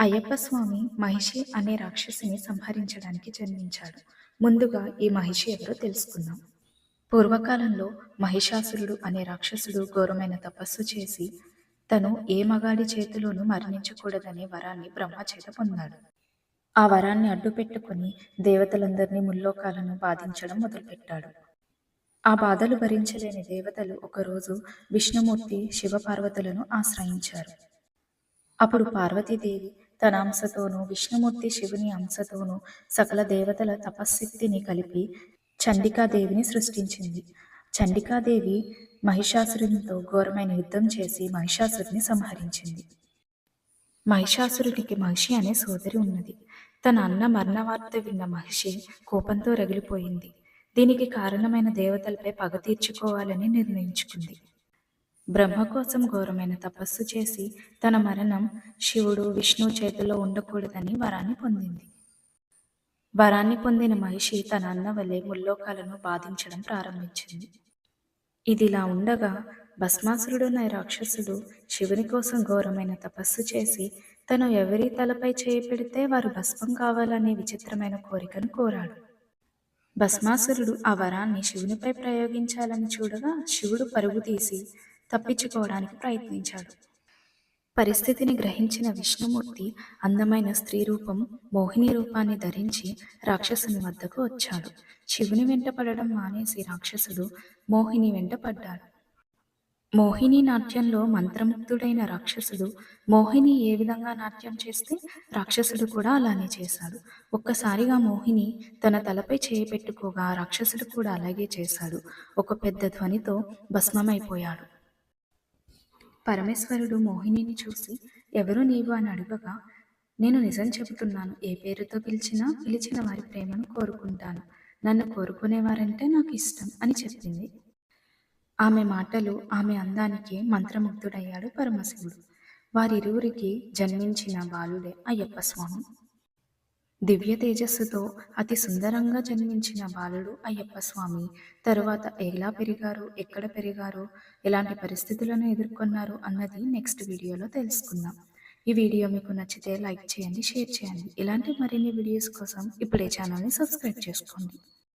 అయ్యప్ప స్వామి మహిషి అనే రాక్షసిని సంహరించడానికి జన్మించాడు. ముందుగా ఈ మహిషి ఎవరో తెలుసుకుందాం. పూర్వకాలంలో మహిషాసురుడు అనే రాక్షసుడు ఘోరమైన తపస్సు చేసి తను ఏ మగాడి చేతిలోనూ మరణించకూడదనే వరాన్ని బ్రహ్మచేత పొందాడు. ఆ వరాన్ని అడ్డుపెట్టుకుని దేవతలందరినీ ముల్లోకాలను బాధించడం మొదలుపెట్టాడు. ఆ బాధలు భరించలేని దేవతలు ఒకరోజు విష్ణుమూర్తి శివపార్వతులను ఆశ్రయించారు. అప్పుడు పార్వతీదేవి తన అంశతోనూ విష్ణుమూర్తి శివుని అంశతోనూ సకల దేవతల తపశ్శక్తిని కలిపి చండికాదేవిని సృష్టించింది. చండికాదేవి మహిషాసురునితో ఘోరమైన యుద్ధం చేసి మహిషాసురుని సంహరించింది. మహిషాసురుడికి మహిషి అనే సోదరి ఉన్నది. తన అన్న మరణవార్త విన్న మహిషి కోపంతో రగిలిపోయింది. దీనికి కారణమైన దేవతలపై పగ తీర్చుకోవాలని నిర్ణయించుకుంది. బ్రహ్మ కోసం ఘోరమైన తపస్సు చేసి తన మరణం శివుడు విష్ణు చేతిలో ఉండకూడదని వరాన్ని పొందింది. వరాన్ని పొందిన మహిషి తన అన్న వలె ముల్లోకాలను బాధించడం ప్రారంభించింది. ఇదిలా ఉండగా భస్మాసురుడున్న రాక్షసుడు శివుని కోసం ఘోరమైన తపస్సు చేసి తను ఎవరి తలపై చేయి పెడితే వారు భస్మం కావాలనే విచిత్రమైన కోరికను కోరాడు. భస్మాసురుడు ఆ వరాన్ని శివునిపై ప్రయోగించాలని చూడగా శివుడు పరుగు తీసి తప్పించుకోవడానికి ప్రయత్నించాడు. పరిస్థితిని గ్రహించిన విష్ణుమూర్తి అందమైన స్త్రీ రూపం మోహిని రూపాన్ని ధరించి రాక్షసుని వద్దకు వచ్చాడు. శివుని వెంట పడడం మానేసి రాక్షసుడు మోహిని వెంట పడ్డాడు. మోహిని నాట్యంలో మంత్రముగ్ధుడైన రాక్షసుడు మోహిని ఏ విధంగా నాట్యం చేస్తే రాక్షసుడు కూడా అలానే చేశాడు. ఒక్కసారిగా మోహిని తన తలపై చేయి పెట్టుకోగా రాక్షసుడు కూడా అలాగే చేశాడు. ఒక పెద్ద ధ్వనితో భస్మమైపోయాడు. పరమేశ్వరుడు మోహినిని చూసి ఎవరు నీవు? అని అడగగా నేను నిజం చెబుతున్నాను. ఏ పేరుతో పిలిచినా పిలిచిన వారి ప్రేమను కోరుకుంటాను. నన్ను కోరుకునేవారంటే నాకు ఇష్టం అని చెప్పింది. ఆమె మాటలు ఆమె అందానికి మంత్రముగ్ధుడయ్యాడు పరమశివుడు. వారిరువురికి జన్మించిన బాలుడే అయ్యప్ప స్వామి. దివ్య తేజస్సుతో అతి సుందరంగా జన్మించిన బాలుడు అయ్యప్ప స్వామి. తరువాత ఎలా పెరిగారు ఎక్కడ పెరిగారు ఎలాంటి పరిస్థితులను ఎదుర్కొన్నారు అన్నది నెక్స్ట్ వీడియోలో తెలుసుకుందాం. ఈ వీడియో మీకు నచ్చితే లైక్ చేయండి షేర్ చేయండి. ఇలాంటి మరిన్ని వీడియోస్ కోసం ఇప్పుడే ఛానల్ని సబ్స్క్రైబ్ చేసుకోండి.